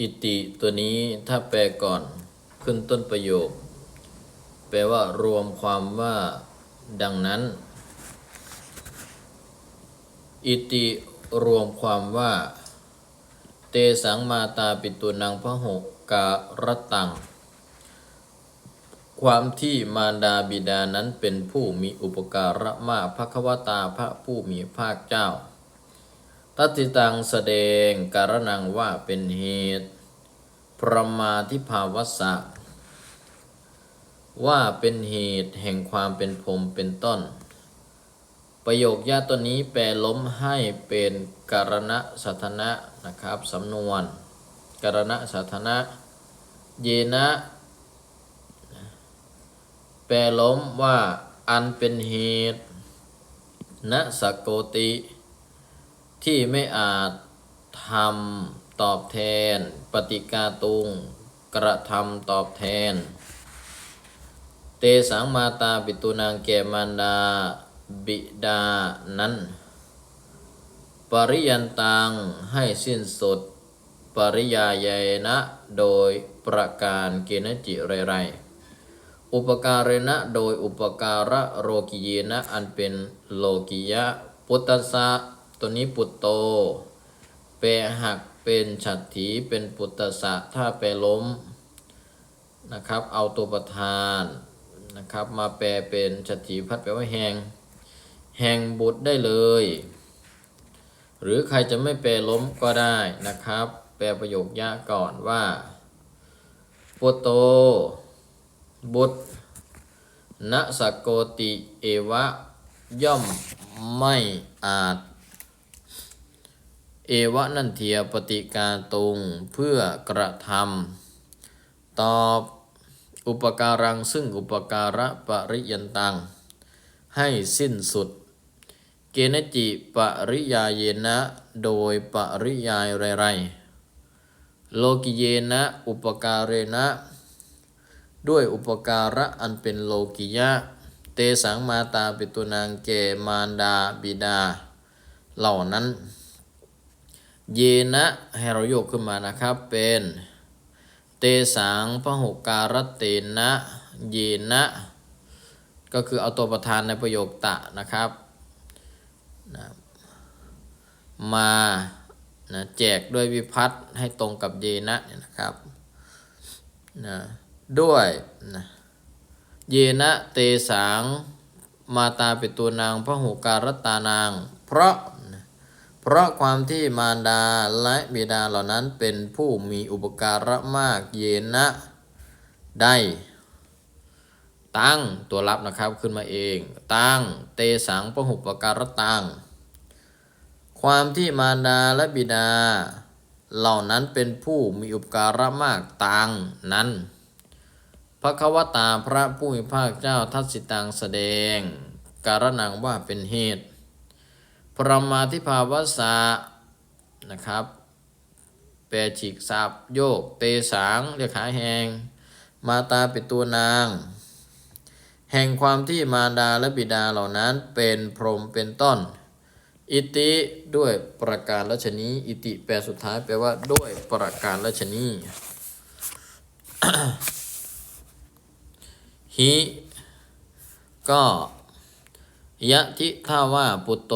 อิติตัวนี้ถ้าแปลก่อนขึ้นต้นประโยค แปลว่ารวมความว่าดังนั้น อิติรวมความว่า เตสังมาตาปิตุนังพระหกการตัง ความที่มารดาบิดานั้นเป็นผู้มีอุปการะมากพระควตาพระผู้มีภาคเจ้า ตัติตังแสดงการนังว่าเป็นเหตุ ประมาทิภาวสะว่าเป็นเหตุแห่งความเป็นพรมเป็นต้น ประโยคญาตัวนี้แปลล้มให้เป็นการณะสัทนะนะครับสำนวน การณะสัทนะ เยนะ แปลล้มว่าอันเป็นเหตุณสกโกติ ที่ไม่อาจทำตอบแทน ปฏิกาตุง กระทำตอบแทน เตสังมาตาปิตุนางแก่มารดาบิดานั้น ปริยันตังให้สิ้นสุด ปริยายนะโดยประการเกณจิไรไรอุปการณะโดยอุปการะโรกิยนะอันเป็นโลกิยะปุตตสสะ ตัวนี้ปุตโตแปลหักเป็นฉัตถีเป็นปุตตสสะถ้าแปลล้มนะครับ เอาตัวประธานนะครับ มาแปลเป็นฉัตถีพัดแปลว่าแหงแหงบุตรได้เลย หรือใครจะไม่แปลล้มก็ได้นะครับ แปลประโยคยะก่อนว่าปุตโต บุตรณสกโกติเอวะย่อมไม่อาจ เอวะนันเทียปฏิการตุงเพื่อกระทำตอบอุปการังซึ่งอุปการะปริยันตัง ให้สิ้นสุด เกณจิปริยายเยนะโดยปริยายไรๆโลกิเยนะอุปการเรนะ ด้วยอุปการะอันเป็นโลกิยะ เตสังมาตาปิตุนางเกมารดาบิดา เหล่านั้น เยนะให้เราโยกขึ้นมานะครับ เป็น เตสังพหุการเตนะ เยนะ ก็คือเอาตัวประธานในประโยคตะนะครับนะมานะแจกด้วยวิพัตน์ให้ตรงกับเยนะเนี่ยนะครับนะด้วยนะเยนะเตสังมาตาเป็นตัวนางพระหูการตานาง เพราะ เพราะความที่มารดาและบิดาเหล่านั้นเป็นผู้มีอุปการะมากเยนะได้ตั้งตัวรับนะครับขึ้นมาเอง ตั้งเตสังพหุปการะตังความที่มารดาและบิดา เหล่านั้นเป็นผู้มีอุปการะมากตังนั้นพระควตาพระผู้มีภาคเจ้าทัศสิตังแสดง การนังว่าเป็นเหตุ พระมาทิภาวสะนะครับแปลฉีกสับโยก เตสังเรียกหาแหงมาตาเป็นตัวนาง แห่งความที่มารดาและบิดาเหล่านั้นเป็นพรหมเป็นต้น อิติด้วยประการละชนีอิติแปลสุดท้ายแปลว่าด้วยประการละชนีหิก็ ยะทิท่าว่าปุตโต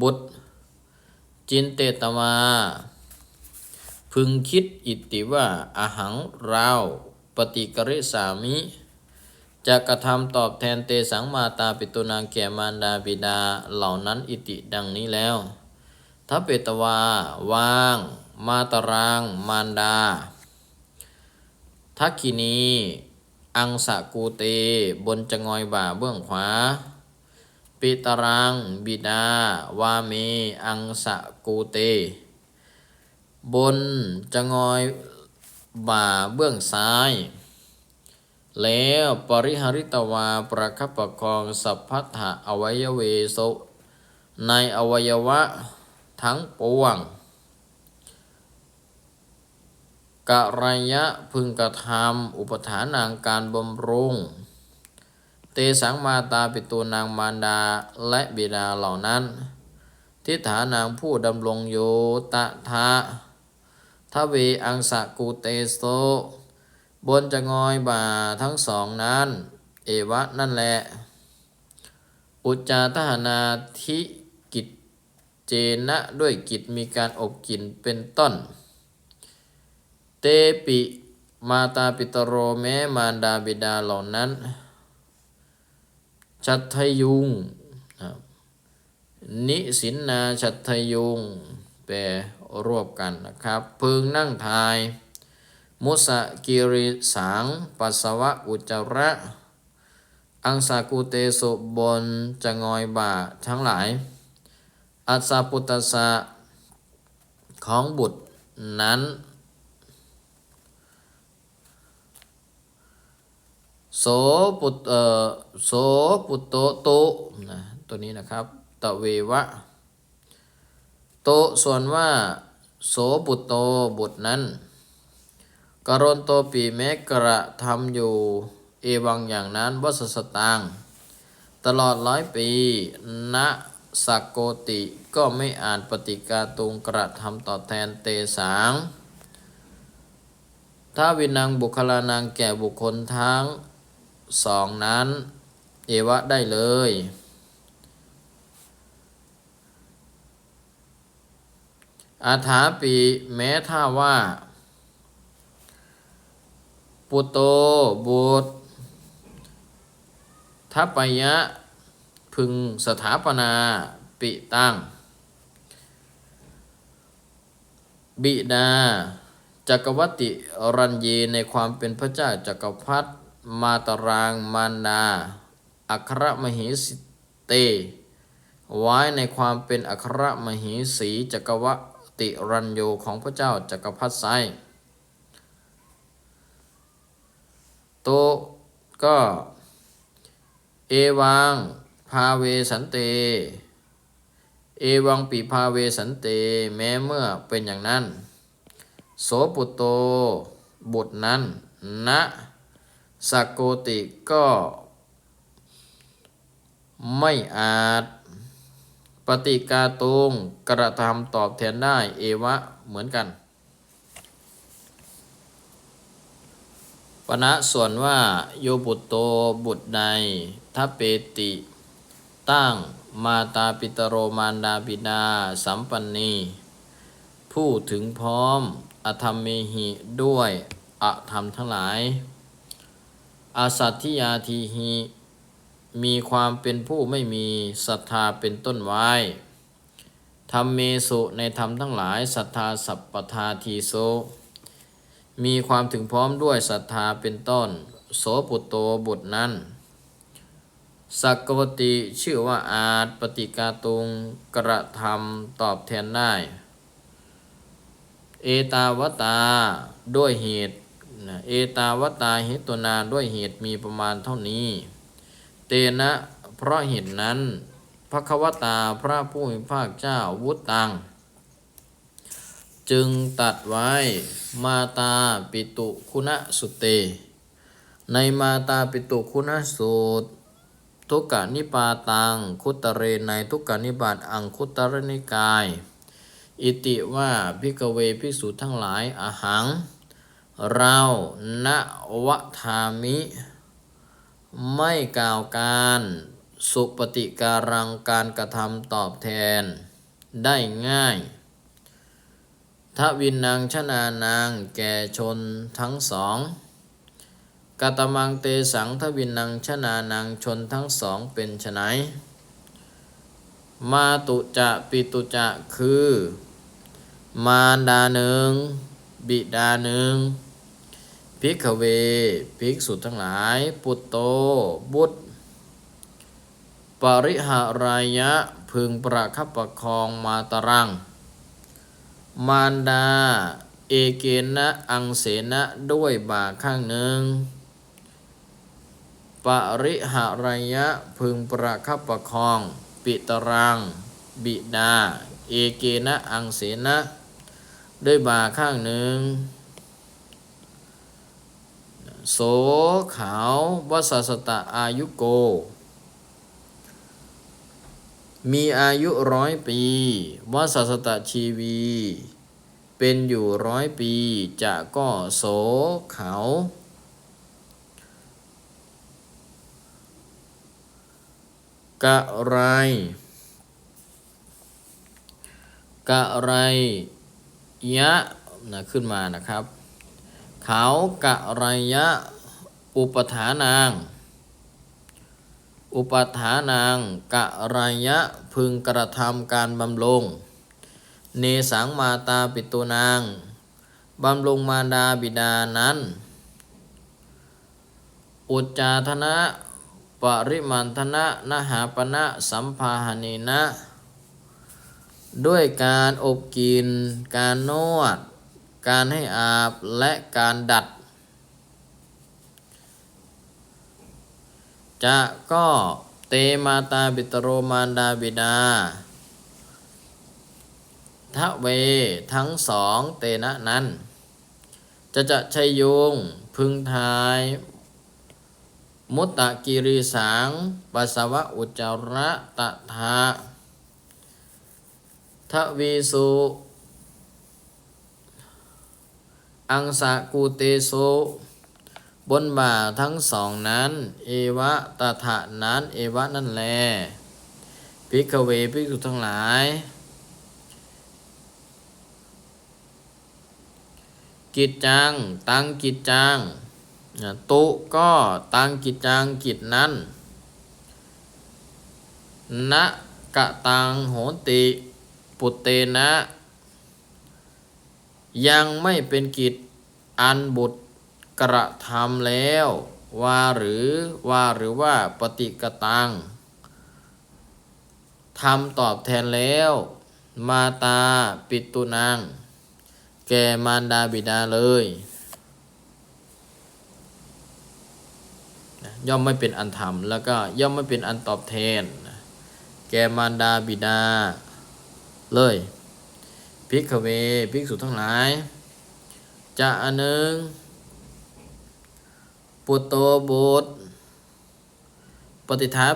บุตร จินเตตวาพึงคิดอิติว่าอาหังเราปฏิกริสามิจะกระทำตอบแทนเตสังมาตาปิตุนางแก่มารดาบิดาเหล่านั้นอิติดังนี้แล้วทัพเปตวาวาง มาตราง มารดา ทักขินี อังสะกูเต บนจะงอยบ่าเบื้องขวา ปิตรังบิดาวาเมอังสะกูเต บนจะงอยบ่าเบื้องซ้าย แล้วปริหาริตวาประคับประคองสัพพัทธะอวัยเวโสในอวัยวะทั้งปวงกะรยะพึงกระทำอุปถานางการบำรุง เตสังมาตาปิตัวนางมารดาและบิดาเหล่านั้น ทิฏฐานางผู้ดำรงโยตะทะทเวอังสะกูเตโสบนจะงอยบ่าทั้งสองนั้น เอวะนั่นแหละ อุจจาทหานาทิกิจเจนะด้วยกิจมีการอบกินเป็นต้น เตปิมาตาปิตโรแม้มารดาบิดาเหล่านั้น ชัตทยุงนิสินนาชัตทยุงแปลรวบกันนะครับ พึงนั่งทาย มุสะกิริสังปัสสวะอุจจาระ อังสากุเตสุบนจะงอยบาทั้งหลาย อัสสปุตตสะของบุตรนั้น โสปุตเอ่อโสปุตโตโตนะตัวนี้นะครับตะเววะ โตส่วนว่า โสปุตโตบุตรนั้นกรณโตปีแม้กระทำอยู่เอวังอย่างนั้นวัสสตางตลอดร้อยปีณสักโกติก็ไม่อ่านปฏิกาตุงกระทำตอบแทนเตสางถ้าวินังบุคลานังแก่บุคคลทั้ง สองนั้น เอวะได้เลย อาถาปีแม้ถ้าว่า ปุตโตบุตรทัปยะ พึงสถาปนาปิตั้ง บิดาจักรวติรัญเยในความเป็นพระเจ้าจักรพรรดิ มาตรางมารดาอัครมเหสิเต ไว้ในความเป็นอัครมเหสีจักรวติรัญโยของพระเจ้าจักรพรรดิไซโตก็ เอวังพาเวสันเต เอวังปีพาเวสันเต แม้เมื่อเป็นอย่างนั้น โสปุตโตบุตรนั้นณ สักโกติก็ไม่อาจ ปฏิกาตุงกระทำตอบแทนได้เอวะเหมือนกันปณะส่วนว่าโยบุตโตบุตรใดทัเปติ ตั้งมาตาปิตโรมารดาบิดาสัมปันนีผู้ถึงพร้อมอธรรมเมหิด้วยอธรรมทั้งหลาย อาสัตถิยาทีหิมีความเป็นผู้ไม่มีศรัทธาเป็นต้นไว้ธรรมเมสุในธรรมทั้งหลายศรัทธาสัพปทาทีโซมีความถึงพร้อมด้วยศรัทธาเป็นต้น โสปุตโตบุตรนั้น สักกวติชื่อว่าอาจปฏิกาตุงกระทำตอบแทนได้ เอตาวตาด้วยเหตุ นะเอตาวตาเหตุนาด้วยเหตุมีประมาณเท่านี้ เตนะเพราะเหตุนั้นพระควตาพระผู้มีภาคเจ้าวุตตัง จึงตัดไว้มาตาปิตุคุณสุเต ในมาตาปิตุคุณสูตร ทุกกนิปาตังคุตเรในทุกกนิบาตอังคุตรนิกาย อิติว่าพิกเวภิกษุทั้งหลายอาหัง เราณวทามิ ไม่กล่าวการ สุปฏิการังการกระทำตอบแทน ได้ง่ายทวินนางชนานางแก่ชนทั้งสองกตมังเตสังทวินนางชนานางชนทั้งสองเป็นไฉนมาตุจะปิตุจะคือ มารดาหนึ่ง บิดาหนึ่งภิกขเวภิกษุทั้งหลาย ปุตโต บุตร ปริหารายะ พึงประคับประคองมาตรัง มารดา เอเกนะอังเสนะด้วยบาข้างหนึ่ง ปริหารายะ พึงประคับประคอง ปิตรัง บิดา เอเกนะอังเสนะ ด้วยบ่าข้างหนึ่ง โสขาววัสสตะอายุโก มีอายุร้อยปีวัสสตะชีวี เป็นอยู่ร้อยปีจะก็โสขาวกะไรกะไร ยะนะขึ้นมานะครับ เขากะไรยะอุปถานาง อุปถานางกะไรยะพึงกระทำการบำรุงเนสังมาตาปิตุนางบำรุงมารดาบิดานั้น อุจจาธนะ ปริมันธนะนหาปณะสัมภาหนีนะ ด้วยการอบกิน การนวด การให้อาบและการดัด จะก็เตมาตาบิตโรมารดาบิดาทะเวทั้งสองเตนะนั้น จะจะชัยโยงพึงทาย มุตตะกิริสังปัสสวะอุจจาระตะทะ ทวีสุอังสะกูเตโสบนบ่าทั้งสองนั้น เอวะตถะนั้น เอวะนั่นแลพิกเวพิกษุทั้งหลาย กิจจัง ตังกิจจัง ตุก็ตังกิจจังกิจนั้นนะกะตังโหติ ปุตเตนะ ยังไม่เป็นกิจอันบุตรกระทำแล้วว่าหรือว่าหรือว่าปฏิกตังทำตอบแทนแล้ว มาตาปิตุนางแกมารดาบิดาเลย ย่อมไม่เป็นอันทำแล้วก็ย่อมไม่เป็นอันตอบแทน แกมารดาบิดา เลยพิกเวภิกษุทั้งหลายจะอันหนึ่งปุตโตบุตรปฏิทา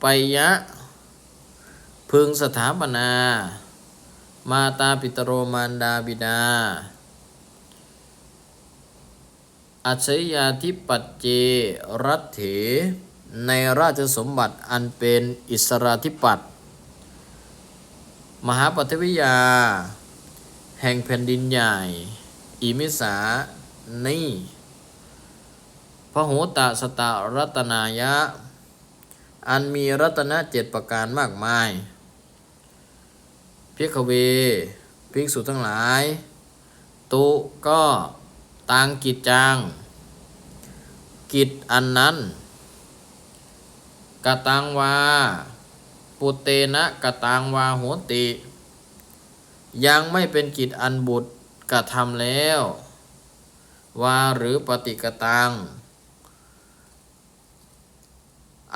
ไปยะ พึงสถาปนา มาตาปิตโรมารดาบิดา อัจฉริยาธิปัจเจรัตเถในราชสมบัติอันเป็นอิสราธิปัตย มหาปัทวิยา แห่งแผ่นดินใหญ่ อิมิสานีพระโหตสตารัตนายะ อันมีรัตนเจ็ดประการมากมายพียกเวภิกษุทั้งหลาย ตุก็ตังกิจจัง กิจอันนั้นกตังวา ปุเตนะกตังวาโหติ ยังไม่เป็นกิจอันบุตรกระทำแล้ว วาหรือปฏิกตัง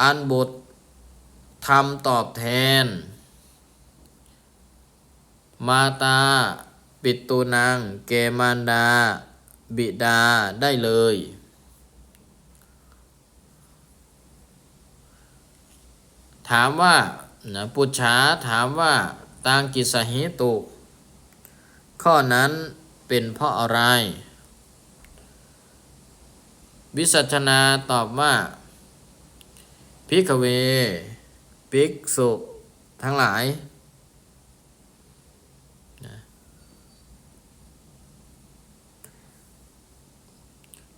อันบุตรทำตอบแทน มาตาปิดตูนางเกมานดา บิดาได้เลย ถามว่า นะปุจฉาถามว่าตังกิสหิตุ ข้อนั้นเป็นเพราะอะไร วิสัชนาตอบว่า พิกเว ภิกษุทั้งหลาย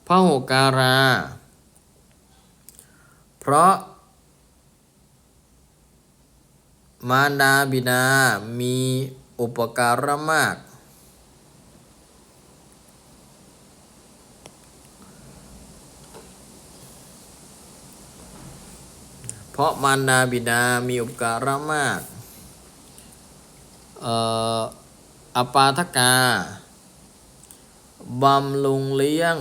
พระโหการา เพราะ มารดาบิดา มีอุปการะมาก เพราะมารดาบิดา มีอุปการะมาก เอ่ออปาทกา บำรุงเลี้ยง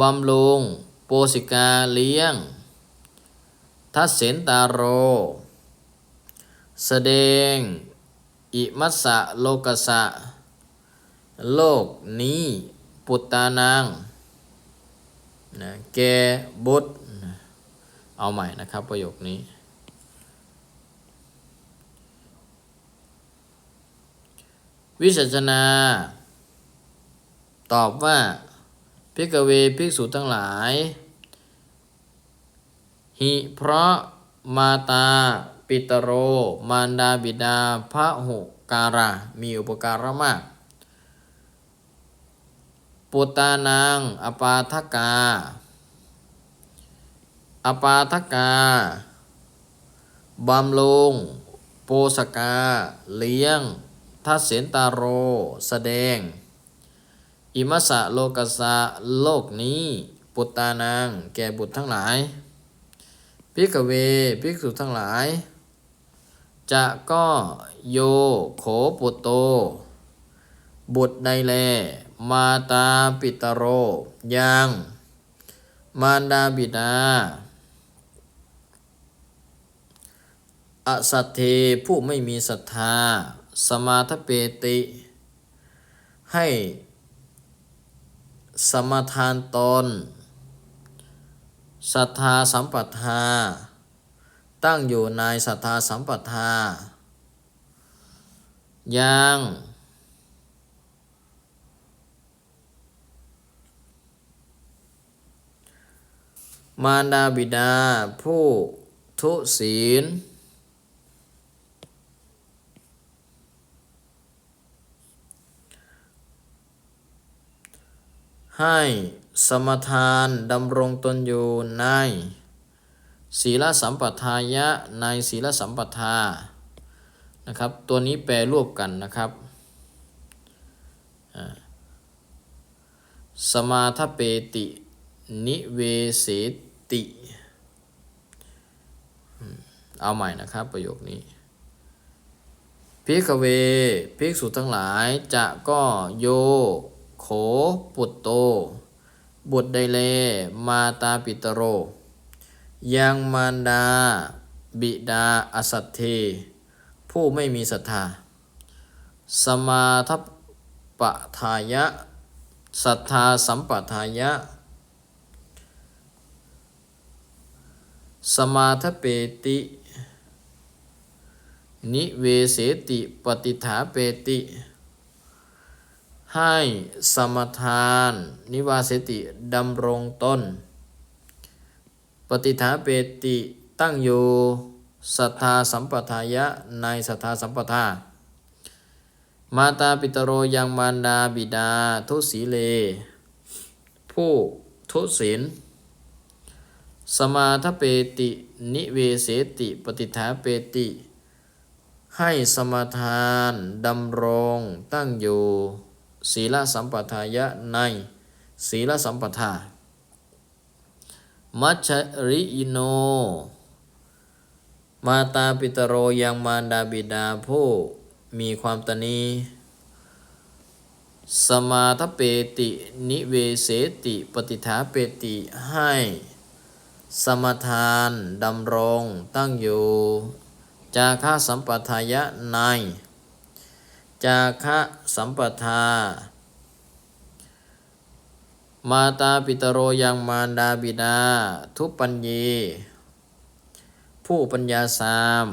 บำรุง โปสิกาเลี้ยง ทัศเสนตาโร แสดง อิมัสสะโลกสะ โลกนี้ ปุตตานางนะแกบุตรเอาใหม่นะครับประโยคนี้ วิสัชนา ตอบว่า พิกเวภิกษุทั้งหลาย หิเพราะมาตาปิตโร มารดาบิดาพระหุการะมีอุปการะมาก ปุตานางอปาทกา อปาทกาบำรุงโปสกา เลี้ยงทัศเสนตาโร แสดง อิมัสะโลกัสะโลกนี้ ปุตตานางแก่บุตรทั้งหลายพิกเวภิกษุทั้งหลาย จะก็โยโขปุตโต บุตรใดแล มาตาปิตโร ยัง มารดาบิดาอสัตเทผู้ไม่มีศรัทธา สมาทเปติ ให้ สมทานตนศรัทธาสัมปทา ตั้งอยู่ในศรัทธาสัมปทา ยัง มารดาบิดาผู้ทุศีล ให้สมทานดำรงตนอยู่ในศีลสัมปทายะในศีลสัมปทานะครับ ตัวนี้แปลรวบกันนะครับอ่าสมาทเปติ นิเวเสติ เอาใหม่นะครับประโยคนี้พิกเวภิกษุทั้งหลายจะก็โย โขปุตโต บุตรใดเล มาตาปิตโร ยังมารดา บิดาอสัตเท ผู้ไม่มีศรัทธา สมาทปทายะศรัทธาสัมปทายะ สมาทเปติ นิเวเสติปฏิฐาเปติ ให้สมทาน นิวาเสติดำรงต้น ปฏิฐาเปติตั้งอยู่ศรัทธาสัมปทายะในศรัทธาสัมปทา มาตาปิตโรยังมารดาบิดา ทุศีเล ผู้ทุศีลสมาทเปตินิเวเสติปฏิฐาเปติ ให้สมทานดำรงตั้งอยู่ ศีลสัมปทายะใน ศีลสัมปทา มัชริอิโน มาตาปิตโรยังมารดาบิดาผู้มีความตนีสมาทเปตินิเวเสติปฏิฐาเปติให้ สมทานดำรงตั้งอยู่ จาคะสัมปทายะใน จาคะสัมปทา มาตาปิตโรยังมารดาบิดา ทุปัญญี ผู้ปัญญาสาม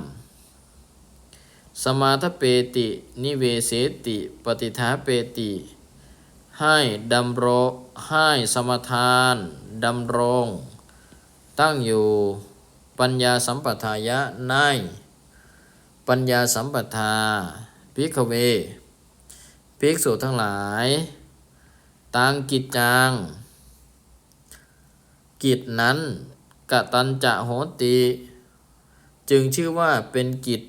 สมาทเปติ นิเวเสติ ปฏิฐาเปติ ให้ดำรงให้สมทานดำรง ตั้งอยู่ปัญญาสัมปทายะใน ปัญญาสัมปทา พิกเวภิกษุทั้งหลาย ตังกิจจัง กิจนั้นกตัญจะโหติ จึงชื่อว่าเป็นกิจ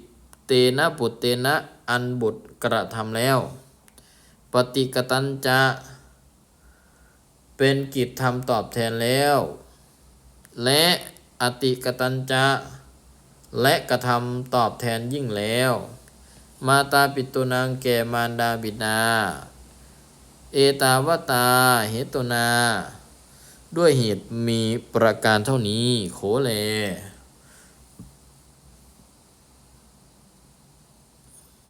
เตนะปุตเตนะอันบุตรกระทำแล้ว ปฏิกตัญจะเป็นกิจทำตอบแทนแล้ว และอติกตัญจะและกระทำตอบแทนยิ่งแล้ว มาตาปิตุนางแก่มารดาบิดา เอตาวตาเหตุนา ด้วยเหตุมีประการเท่านี้โขเล